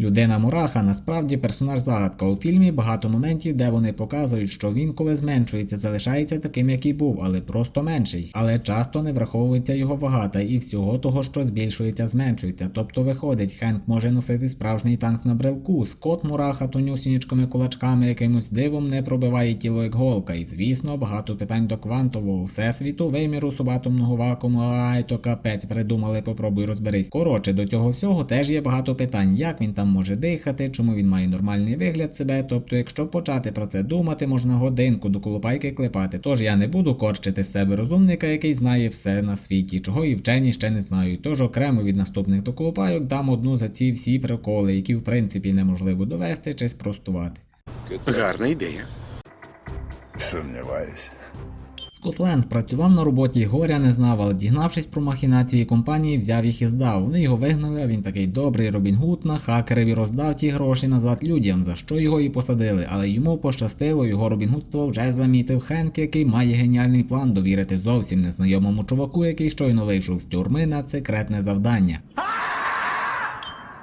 Людина Мураха насправді персонаж загадка у фільмі. Багато моментів, де вони показують, що він, коли зменшується, залишається таким, як і був, але просто менший. Але часто не враховується його вага та і всього того, що збільшується, зменшується. Тобто виходить, Хенк може носити справжній танк на брелку. Скот Мураха тонюсінічкими кулачками якимось дивом не пробиває тіло як голка. І звісно, багато питань до квантового всесвіту, виміру субатомного вакууму. Ай, то капець придумали, попробуй розберись. Коротше, до цього всього теж є багато питань, як він там може дихати, чому він має нормальний вигляд себе. Тобто, якщо почати про це думати, можна годинку до колупайки клепати. Тож я не буду корчити з себе розумника, який знає все на світі, чого і вчені ще не знають. Тож окремо від наступних доколупайок дам одну за ці всі приколи, які в принципі неможливо довести чи спростувати. Гарна ідея. Сумніваюсь. Скотленд працював на роботі, горя не знав, але дізнавшись про махінації компанії, взяв їх і здав. Вони його вигнали, а він такий добрий Робін Гуд на хакерів і роздав ті гроші назад людям, за що його і посадили. Але йому пощастило, його робінгудство вже замітив Хенк, який має геніальний план довірити зовсім незнайомому чуваку, який щойно вийшов з тюрми на секретне завдання.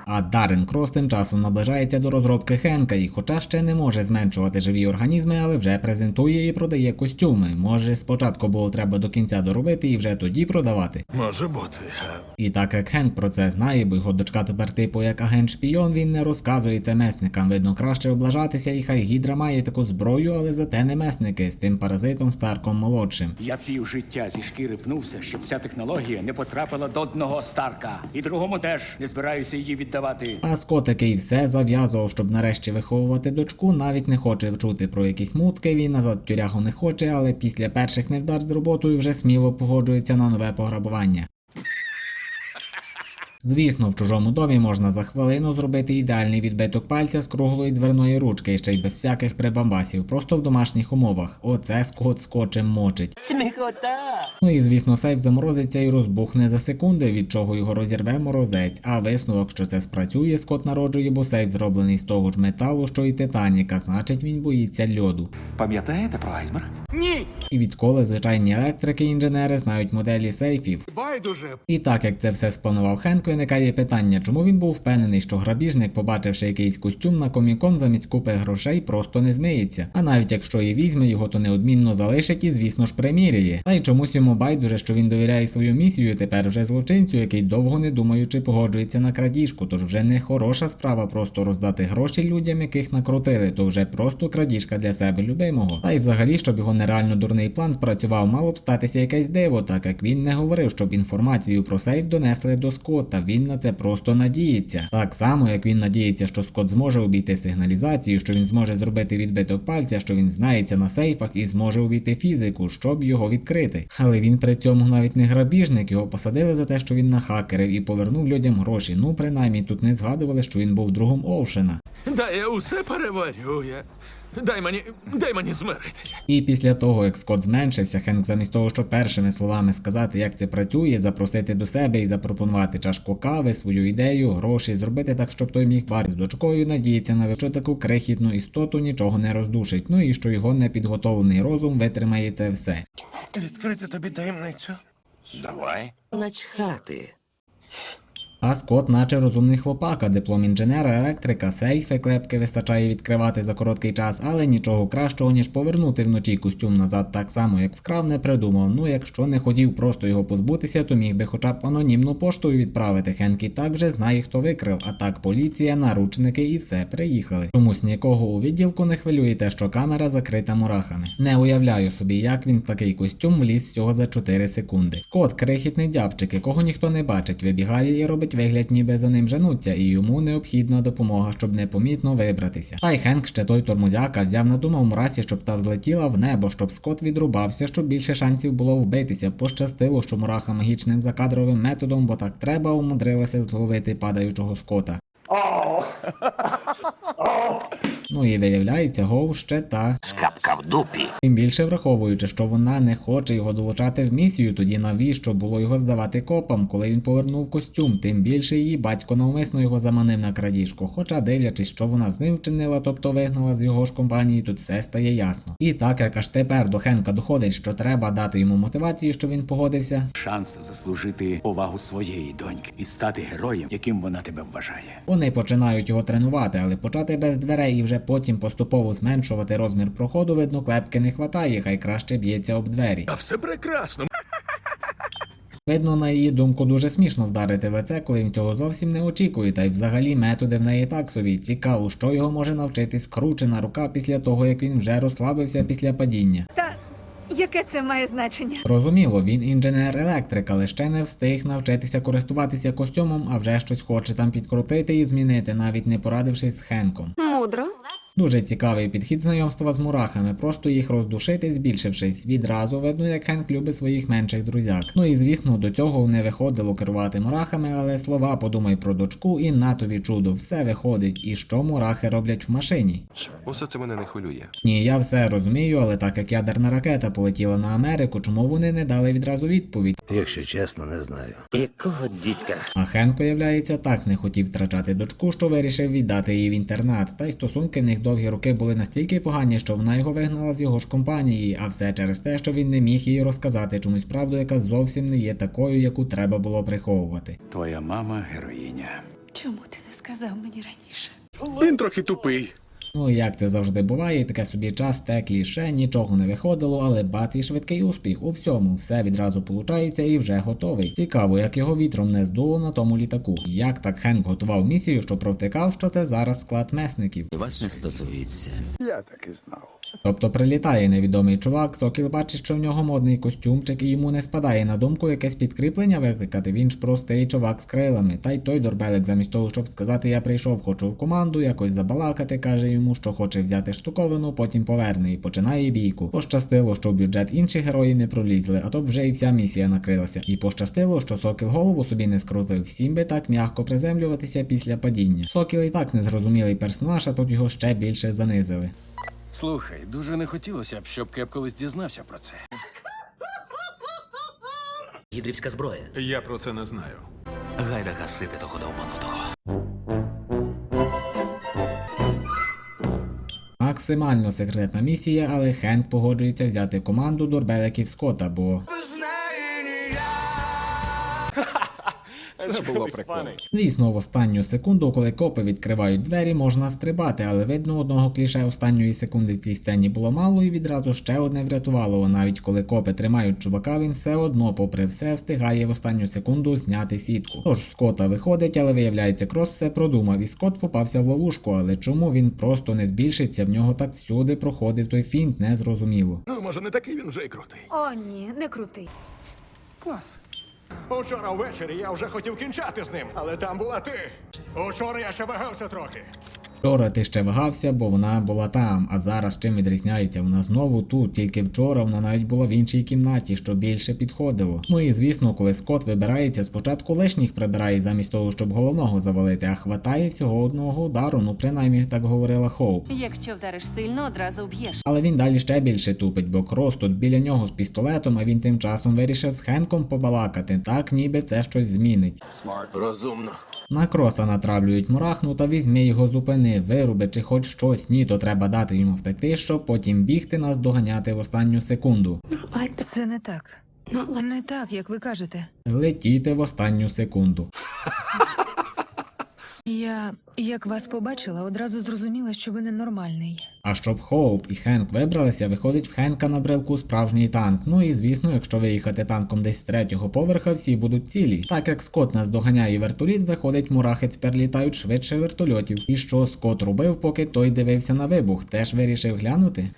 А Даррен Крос тим часом наближається до розробки Хенка і, хоча ще не може зменшувати живі організми, але вже презентує і продає костюми. Може, спочатку було треба до кінця доробити і вже тоді продавати. Може бути. І так як Хенк про це знає, бо його дочка тепер типу як агент шпійон, він не розказує це месникам. Видно, краще облажатися, і хай гідра має таку зброю, але зате не месники з тим паразитом Старком молодшим. Я пів життя зі шкіри пнувся, щоб ця технологія не потрапила до одного Старка. І другому теж не збираюся її віддавати. А Скот, який все зав'язував, щоб нарешті виховувати дочку, навіть не хоче вчути про якісь мутки. Він назад тюрягу не хоче, але після перших невдач з роботою вже сміло погоджується на нове пограбування. Звісно, в чужому домі можна за хвилину зробити ідеальний відбиток пальця з круглої дверної ручки, ще й без всяких прибамбасів, просто в домашніх умовах. Оце скот скотчем мочить. Сміхота! Ну і звісно, сейф заморозиться і розбухне за секунди, від чого його розірве морозець. А висновок, що це спрацює, скот народжує, бо сейф зроблений з того ж металу, що і Титаніка, значить він боїться льоду. Пам'ятаєте про айсберг? І відколи звичайні електрики і інженери знають моделі сейфів. Байдуже. І так як це все спланував Хенк, виникає питання, чому він був впевнений, що грабіжник, побачивши якийсь костюм на комікон замість купи грошей, просто не змиється. А навіть якщо і візьме, його то неодмінно залишить і, звісно ж, приміряє. Та й чомусь йому байдуже, що він довіряє свою місію тепер вже злочинцю, який довго не думаючи погоджується на крадіжку. Тож вже не хороша справа просто роздати гроші людям, яких накрутили, то вже просто крадіжка для себе любимого. Та й взагалі, щоб його нереально дурний план спрацював, мало б статися якесь диво, так як він не говорив, щоб інформацію про сейф донесли до Скотта. Він на це просто надіється. Так само, як він надіється, що Скотт зможе обійти сигналізацію, що він зможе зробити відбиток пальця, що він знається на сейфах і зможе обійти фізику, щоб його відкрити. Але він при цьому навіть не грабіжник, його посадили за те, що він нахакерив і повернув людям гроші. Ну, принаймні, тут не згадували, що він був другом Овшена. Дай я усе переварю. Я... Дай мені. дай мені змиритися. І після того, як Скотт зменшився, Хенк замість того, щоб першими словами сказати, як це працює, запросити до себе і запропонувати чашку кави, свою ідею, гроші, зробити так, щоб той міг бар з дочкою, надіється на що таку крихітну істоту нічого не роздушить. Ну і що його непідготовлений розум витримає це все. Відкрити тобі таємницю. Давай. Начхати. А Скотт, наче розумний хлопака, диплом інженера, електрика, сейфи, клепки вистачає відкривати за короткий час, але нічого кращого, ніж повернути вночі костюм назад так само, як вкрав, не придумав. Ну, якщо не хотів просто його позбутися, то міг би хоча б анонімну поштою відправити. Хенкі так вже знає, хто викрив. А так поліція, наручники і все, приїхали. Чомусь нікого у відділку не хвилює те, що камера закрита мурахами. Не уявляю собі, як він в такий костюм вліз всього за 4 секунди. Скот, крихітний дябчик, якого ніхто не бачить, вибігає і робить вигляд, ніби за ним женуться, і йому необхідна допомога, щоб непомітно вибратися. Та й Хенк ще той тормозяка взяв на думав мурасі, щоб та взлетіла в небо, щоб Скот відрубався, щоб більше шансів було вбитися. Пощастило, що мураха магічним закадровим методом, бо так треба, умудрилася зловити падаючого скота. Ну і виявляється, Гоу ще та Скапка в дупі. Тим більше враховуючи, що вона не хоче його долучати в місію, тоді навіщо було його здавати копам, коли він повернув костюм, тим більше її батько навмисно його заманив на крадіжку. Хоча дивлячись, що вона з ним вчинила, тобто вигнала з його ж компанії, тут все стає ясно. І так як аж тепер до Хенка доходить, що треба дати йому мотивацію, щоб він погодився. Шанс заслужити повагу своєї доньки і стати героєм, яким вона тебе вважає. Вони починають його тренувати, але почати без дверей і вже потім поступово зменшувати розмір проходу, видно, клепки не хватає, хай краще б'ється об двері. А все прекрасно. Видно, на її думку, дуже смішно вдарити в лице, коли він цього зовсім не очікує, та й взагалі методи в неї так собі. Цікаво, що його може навчити скручена рука після того, як він вже розслабився після падіння. Та яке це має значення? Розуміло, він інженер-електрик, але ще не встиг навчитися користуватися костюмом, а вже щось хоче там підкрутити і змінити, навіть не порадившись з Хенком. Мудро. Дуже цікавий підхід знайомства з мурахами, просто їх роздушити, збільшившись. Відразу видно, як Хенк любить своїх менших друзяк. Ну і звісно, до цього не виходило керувати мурахами, але слова подумай про дочку і на тобі чудо, все виходить. І що мурахи роблять в машині? Усе це мене не хвилює. Ні, я все розумію, але так як ядерна ракета полетіла на Америку, чому вони не дали відразу відповідь? Якщо чесно, не знаю. Якого дідька? А Хенк, виявляється, так не хотів втрачати дочку, що вирішив віддати її в інтернат. Та й стосунки в них довгі роки були настільки погані, що вона його вигнала з його ж компанії, а все через те, що він не міг їй розказати чомусь правду, яка зовсім не є такою, яку треба було приховувати. Твоя мама героїня. Чому ти не сказав мені раніше? Він трохи тупий. Ну як це завжди буває, таке собі час те кліше, нічого не виходило, але бац і швидкий успіх. У всьому все відразу получається і вже готовий. Цікаво, як його вітром не здуло на тому літаку. Як так Хенк готував місію, що провтикав, що це зараз склад месників. Вас не стосується. Тобто прилітає невідомий чувак, Сокіл бачить, що в нього модний костюмчик, і йому не спадає на думку якесь підкріплення викликати. Він ж простий чувак з крилами. Та й той дорбелик, замість того, щоб сказати, я прийшов, хочу в команду, якось забалакати, каже йому, що хоче взяти штуковину, потім поверне і починає бійку. Пощастило, що в бюджет інші герої не пролізли, а то б вже і вся місія накрилася. І пощастило, що Сокіл голову собі не скрутив. Всім би так м'яко приземлюватися після падіння. Сокіл і так незрозумілий персонаж, а тут його ще більше занизили. Слухай, дуже не хотілося б, щоб Кеп колись дізнався про це. Гідрівська зброя. Я про це не знаю. Гайда гасити того довбанутого. Максимально секретна місія, але Хенк погоджується взяти команду дорбеликів Скотта, бо Це було прикольно. звісно, в останню секунду, коли копи відкривають двері, можна стрибати, але видно, одного кліше останньої секунди в цій сцені було мало, і відразу ще одне врятувало. Навіть коли копи тримають чувака, він все одно, попри все, встигає в останню секунду зняти сітку. Тож в Скотта виходить, але виявляється, Крос все продумав, і Скотт попався в ловушку. Але чому він просто не збільшиться? В нього так всюди проходив той фінт, не зрозуміло. Ну, може, не такий він вже й крутий. О, ні, не крутий. Учора ввечері я вже хотів кінчати з ним, але там була ти. Учора я ще вагався трохи. Вчора ти ще вагався, бо вона була там, а зараз чим відрізняється? Вона знову тут, тільки вчора вона навіть була в іншій кімнаті, що більше підходило. Ну і звісно, коли Скот вибирається, спочатку лишніх прибирає замість того, щоб головного завалити, а хватає всього одного удару, ну принаймні так говорила Хоуп. Якщо вдариш сильно, одразу вб'єш. Але він далі ще більше тупить, бо Крос тут біля нього з пістолетом, а він тим часом вирішив з Хенком побалакати, так ніби це щось змінить. Смарт Розумно. На кроса натравлюють мурахну та візьми його зупини, вируби чи хоч щось, ні, то треба дати йому втекти, щоб потім бігти нас доганяти в останню секунду. Це не так. Не так, як ви кажете. Летіти в останню секунду. Я, як вас побачила, одразу зрозуміла, що ви ненормальний. А щоб Хоуп і Хенк вибралися, виходить в Хенка на брелку справжній танк. Ну і звісно, якщо виїхати танком десь з третього поверха, всі будуть цілі. Так як Скот нас доганяє вертоліт, виходить, мурахи тепер літають швидше вертольотів. І що Скот робив, поки той дивився на вибух, теж вирішив глянути.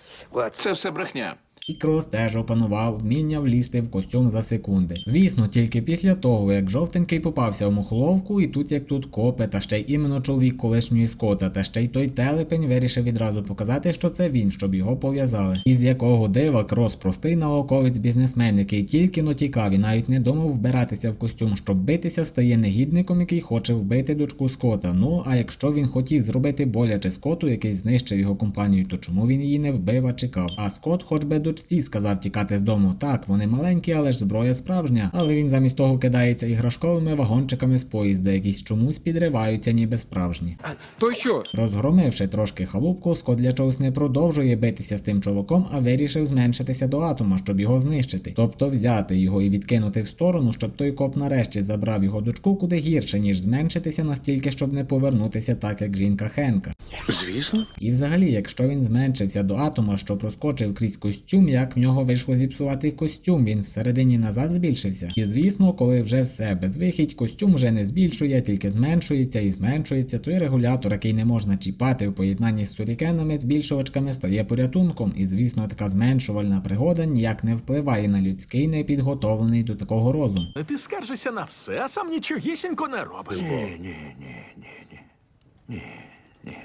Це все брехня. І Крос теж опанував вміння влізти в костюм за секунди. Звісно, тільки після того, як жовтенький попався в мухоловку, і тут як тут копи, та ще й іменно чоловік колишньої скота, та ще й той телепень вирішив відразу показати, що це він, щоб його пов'язали. Із якого дива Крос простий науковець бізнесмен, який тільки но тікав і навіть не думав вбиратися в костюм, щоб битися, стає негідником, який хоче вбити дочку Скота. Ну а якщо він хотів зробити боляче Скоту, який знищив його компанію, то чому він її не вбив, а чекав? А Скот, хоч би дочці, сказав тікати з дому. Так, вони маленькі, але ж зброя справжня. Але він замість того кидається іграшковими вагончиками з поїзда, якісь чомусь підриваються, ніби справжні. То що? Розгромивши трошки халупку, Скот для чогось не продовжує битися з тим чуваком, а вирішив зменшитися до атома, щоб його знищити. Тобто взяти його і відкинути в сторону, щоб той коп нарешті забрав його дочку куди гірше, ніж зменшитися настільки, щоб не повернутися так, як жінка Хенка. Звісно. І взагалі, якщо він зменшився до атома, що проскочив крізь костюм, як в нього вийшло зіпсувати костюм, він всередині назад збільшився. І звісно, коли вже все безвихідь, костюм вже не збільшує, тільки зменшується і зменшується, той регулятор, який не можна чіпати в поєднанні з сурікенами, збільшувачками, стає порятунком. І звісно, така зменшувальна пригода ніяк не впливає на людський непідготовлений до такого розум. Ти скаржишся на все, а сам нічогісінько не робиш. Ні, ні, ні, ні, ні.